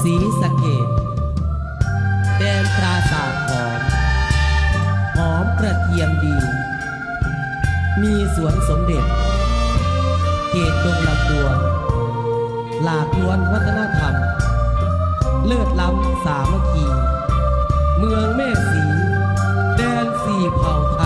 สีสะเกดแดนปราสาทหอมหอมกระเทียมดี มีสวนสมเด็จ เกตดงลำดวนหลากล้วนวัฒนธรรม เลิศล้ำสามัคคี เมืองแม่สี แดนสี่เผ่าไทย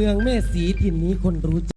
มืองแม่สีถิ่นนี้คนรู้จัก